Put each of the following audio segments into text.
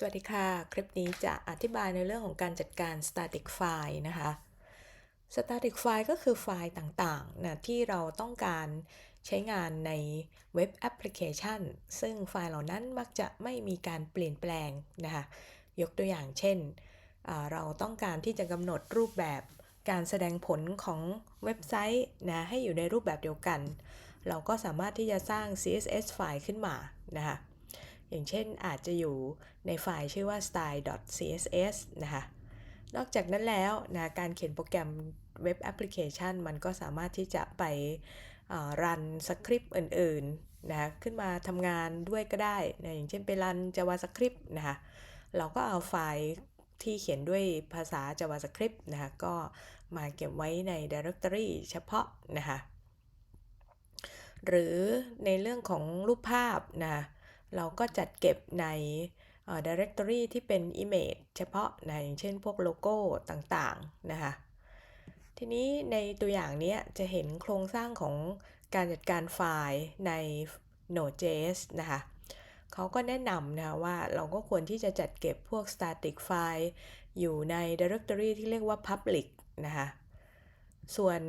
สวัสดีค่ะ คลิปนี้จะอธิบายในเรื่องของการจัดการ static file นะคะ static file ก็คือไฟล์ต่างๆนะที่เราต้องการใช้งานในเว็บแอปพลิเคชัน ซึ่งไฟล์เหล่านั้นมักจะไม่มีการเปลี่ยนแปลงนะคะ ยกตัวอย่างเช่น เราต้องการที่จะกำหนดรูปแบบการแสดงผลของเว็บไซต์นะให้อยู่ในรูปแบบเดียวกัน เราก็สามารถที่จะสร้าง CSS ไฟล์ขึ้นมานะคะ อย่างเช่นอาจจะอยู่ในไฟล์ชื่อว่า style.css นะคะนอกจากนั้นแล้วนะการเขียนโปรแกรมเว็บแอปพลิเคชัน มันก็สามารถที่จะไปรันสคริปต์อื่นๆนะขึ้นมาทำงานด้วยก็ได้นะอย่างเช่นไปรัน JavaScript นะคะเราก็เอาไฟล์ที่เขียนด้วยภาษา JavaScript นะคะก็มาเก็บไว้ใน directory เฉพาะนะคะหรือในเรื่องของรูปภาพนะ เราก็จัดเก็บใน directory ที่เป็น image เฉพาะในเช่นพวกโลโก้ต่างๆนะคะทีนี้ในตัวอย่างนี้จะเห็นโครงสร้างของการจัดการไฟล์ใน Node.js นะคะเขาก็แนะนำนะว่าเราก็ควรที่จะจัดเก็บพวก static file อยู่ใน directory ที่เรียกว่า public นะคะ ส่วน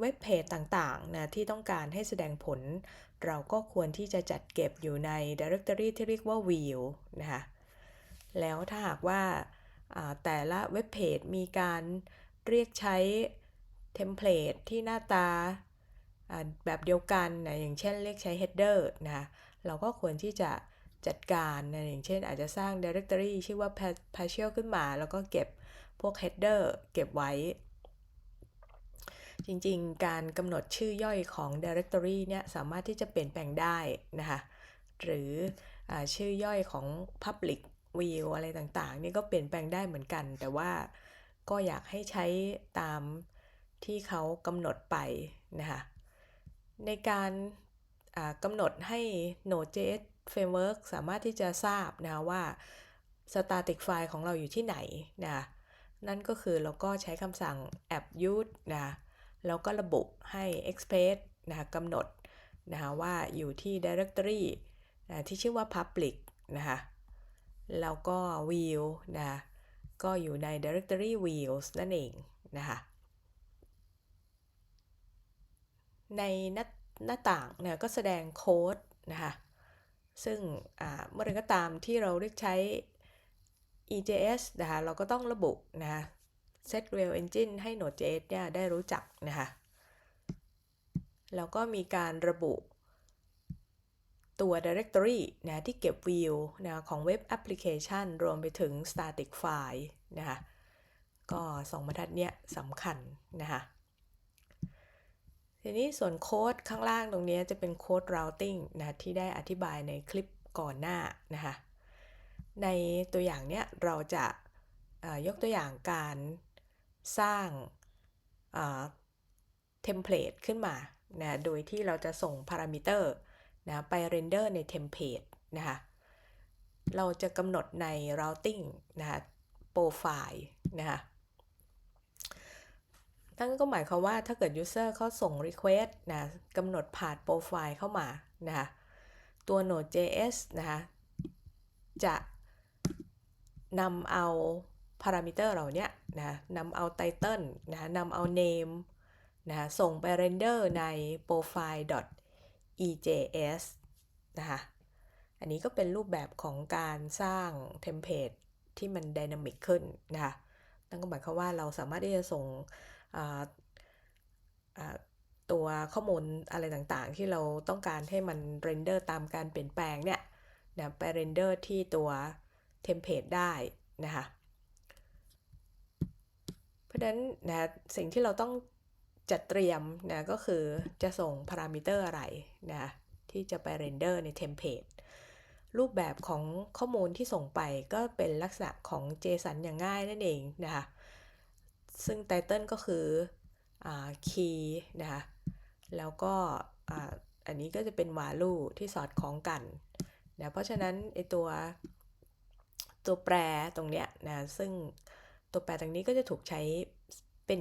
เว็บเพจต่างๆนะที่ต้องการให้แสดงผล เราก็ควรที่จะจัดเก็บอยู่ใน directory ที่เรียกว่า view นะคะแล้วถ้าหากว่าแต่ละเว็บเพจมีการเรียกใช้เทมเพลตที่หน้าตาแบบเดียวกันนะอย่างเช่นเรียกใช้ header นะเราก็ควรที่จะจัดการนะอย่างเช่นอาจจะสร้าง directory ชื่อว่า partial ขึ้นมา แล้วก็เก็บพวก header เก็บไว้ จริงๆ การกำหนดชื่อย่อยของ directory เนี่ยสามารถที่จะเปลี่ยนแปลงได้นะคะหรืออชื่อย่อยของ public view อะไรต่างๆ นี่ก็เปลี่ยนแปลงได้เหมือนกัน แต่ว่าก็อยากให้ใช้ตามที่เขากำหนดไปนะคะในการกำหนดให้ Node.js framework สามารถที่จะทราบนะะว่า static file ของเราอยู่ที่ไหนนะะนั่นก็คือเราก็ใช้คำสั่ง app use นะะ แล้วก็ระบุให้ express นะคะกำหนดนะคะว่าอยู่ที่ directory นะที่ชื่อว่า public นะคะแล้วก็ view นะก็อยู่ใน directory views นั่นเองนะคะในหน้าหน้าต่างเนี่ยก็แสดงโค้ดนะคะซึ่งเมื่อไรก็ตามที่เราเรียกใช้ EJS นะคะเราก็ต้องระบุนะ Set Real Engine ให้ Node.js เนี่ยได้รู้จักนะคะ แล้วก็มีการระบุตัว directory นะที่เก็บ view นะของเว็บแอปพลิเคชัน รวมไปถึง static file นะคะก็สองบรรทัดเนี้ยสำคัญนะคะทีนี้ส่วนโค้ดข้างล่างตรงนี้จะเป็นโค้ด routing นะที่ได้อธิบายในคลิปก่อนหน้านะคะในตัวอย่างเนี้ยเราจะยกตัวอย่างการ สร้างเทมเพลตขึ้นมานะโดยที่เราจะส่งพารามิเตอร์นะไปเรนเดอร์ในเทมเพลตนะคะเราจะกำหนดใน routing นะคะโปรไฟล์นะคะนั่นก็หมายความว่าถ้าเกิด user เขาส่ง request นะกำหนดผ่านโปรไฟล์เข้ามานะคะตัว Node.js นะคะจะนำเอา พารามิเตอร์เรานี้นะนำเอาไตเติลนะนำเอา name นะส่งไปเรนเดอร์ใน profile.ejs นะคะอันนี้ก็เป็นรูปแบบของการสร้างเทมเพลตที่มันดินามิกขึ้นนะคะนั่นก็หมายความว่าเราสามารถที่จะส่งตัวข้อมูลอะไรต่างๆ ที่เราต้องการให้มันเรนเดอร์ตามการเปลี่ยนแปลงเนี่ยนะไปเรนเดอร์ที่ตัวเทมเพลตได้นะคะ ราะฉะนั้นนะสิ่งที่เราต้องจัดเตรียมนะก็คือจะส่งพารามิเตอร์อะไรนะที่จะไปเรนเดอร์ในเทมเพลตรูปแบบของข้อมูลที่ส่งไปก็เป็นลักษณะของ JSON อย่างง่ายนั่นเองนะคะซึ่งไตเติลก็คือคีย์นะคะแล้วก็อันนี้ก็จะเป็น value ที่สอดคล้องกันนะเพราะฉะนั้นไอตัวตัวแปรตรงเนี้ยนะซึ่ง ตัวแปรตรงนี้ก็จะถูกใช้เป็น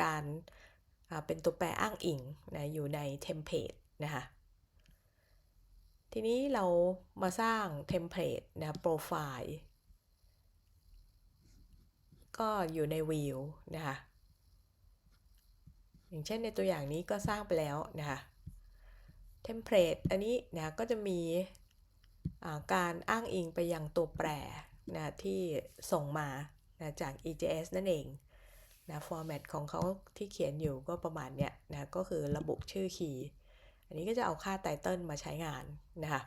การเป็นตัวแปรอ้างอิงนะอยู่ในเทมเพลตนะคะทีนี้เรามาสร้างเทมเพลตนะโปรไฟล์ก็อยู่ใน View นะคะอย่างเช่นในตัวอย่างนี้ก็สร้างไปแล้วนะคะเทมเพลตอันนี้นะก็จะมีการอ้างอิงไปยังตัวแปรนะที่ส่งมา นะจาก EJS นั่นเองนะฟอร์แมตของเขาที่เขียนอยู่ก็ประมาณเนี้ยนะก็คือระบุชื่อคีย์อันนี้ก็จะเอาค่าไตเติลมาใช้งานนะคะ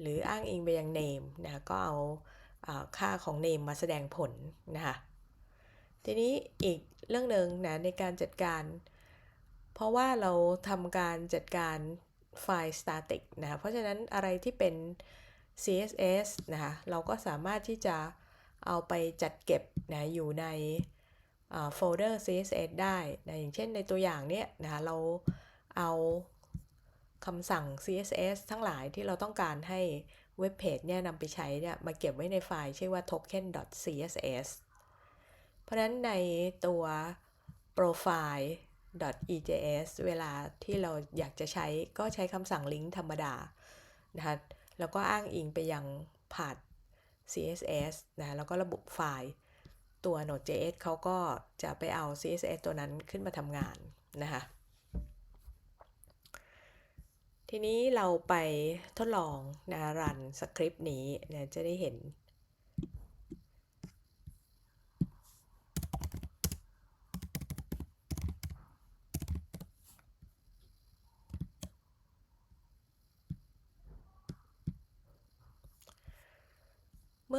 หรืออ้างอิงไปยัง name นะก็เอาค่าของ name มาแสดงผลนะคะทีนี้อีกเรื่องหนึ่งนะในการจัดการ เพราะว่าเราทำการจัดการไฟล์ static นะเพราะฉะนั้นอะไรที่เป็น CSS นะคะเราก็สามารถที่จะ เอาไปจัดเก็บนะอยู่ในโฟลเดอร์ CSS ได้นะอย่างเช่นในตัวอย่างเนี้ยนะเราเอาคำสั่ง CSS ทั้งหลายที่เราต้องการให้เว็บเพจเนี่ยนำไปใช้เนี่ยมาเก็บไว้ในไฟล์ชื่อว่า token.css เพราะนั้นในตัว profile .ejs เวลาที่เราอยากจะใช้ก็ใช้คำสั่งลิงก์ธรรมดานะคะแล้วก็อ้างอิงไปยังผ่าน CSS นะแล้วก็ระบุไฟล์ตัว Node.js เขาก็จะไปเอา CSS ตัวนั้นขึ้นมาทำงานนะคะทีนี้เราไปทดลองนะรันสคริปต์นี้นะจะได้เห็น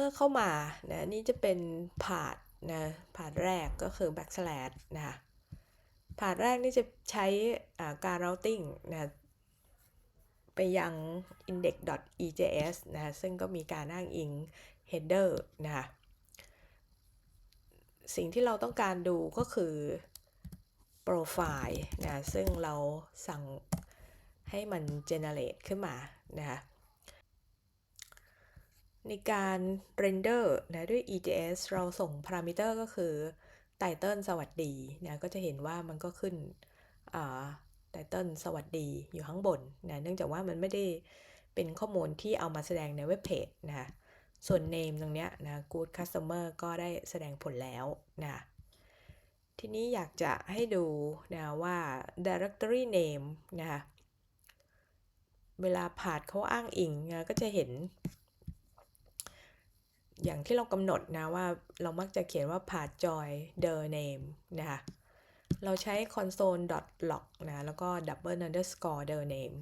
มื่อเข้ามานะนี่จะเป็นผาดนะผาดแรกก็คือ backslash นะคะผาดแรกนี่จะใช้การ routing นะไปยัง index.ejs นะซึ่งก็มีการอ้างอิง header นะคะสิ่งที่เราต้องการดูก็คือ profile นะซึ่งเราสั่งให้มัน generate ขึ้นมานะคะ ในการ render นะด้วย EJS เราส่ง parameter ก็คือ title สวัสดีนะก็จะเห็นว่ามันก็ขึ้นไตเติลสวัสดีอยู่ข้างบนนะเนื่องจากว่ามันไม่ได้เป็นข้อมูลที่เอามาแสดงในเว็บเพจนะคะส่วน name ตรงเนี้ยนะ good customer ก็ได้แสดงผลแล้วนะทีนี้อยากจะให้ดูนะว่า directory name นะคะเวลาผาดเขาอ้างอิงนะก็จะเห็น อย่างที่เรากำหนดนะว่าเรามักจะเขียนว่าผาด joy the name นะคะเราใช้ console.log นะแล้วก็ double underscore the name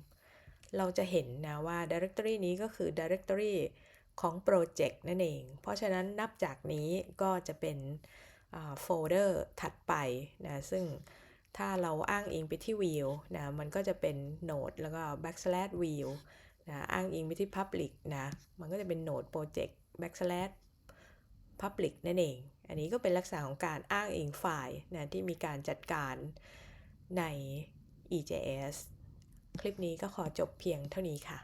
เราจะเห็นนะว่า directory นี้ก็คือ directory ของ project นั่นเอง เพราะฉะนั้นนับจากนี้ก็จะเป็นโฟลเดอร์ถัดไปนะซึ่งถ้าเราอ้างอิงไปที่ view นะมันก็จะเป็น node แล้วก็ backslash view นะอ้างอิงไปที่ public นะ มันก็จะเป็น node project backslash public นั่นเอง อันนี้ก็เป็นลักษณะของการอ้างอิงไฟล์นะที่มีการจัดการใน EJS คลิปนี้ก็ขอจบเพียงเท่านี้ค่ะ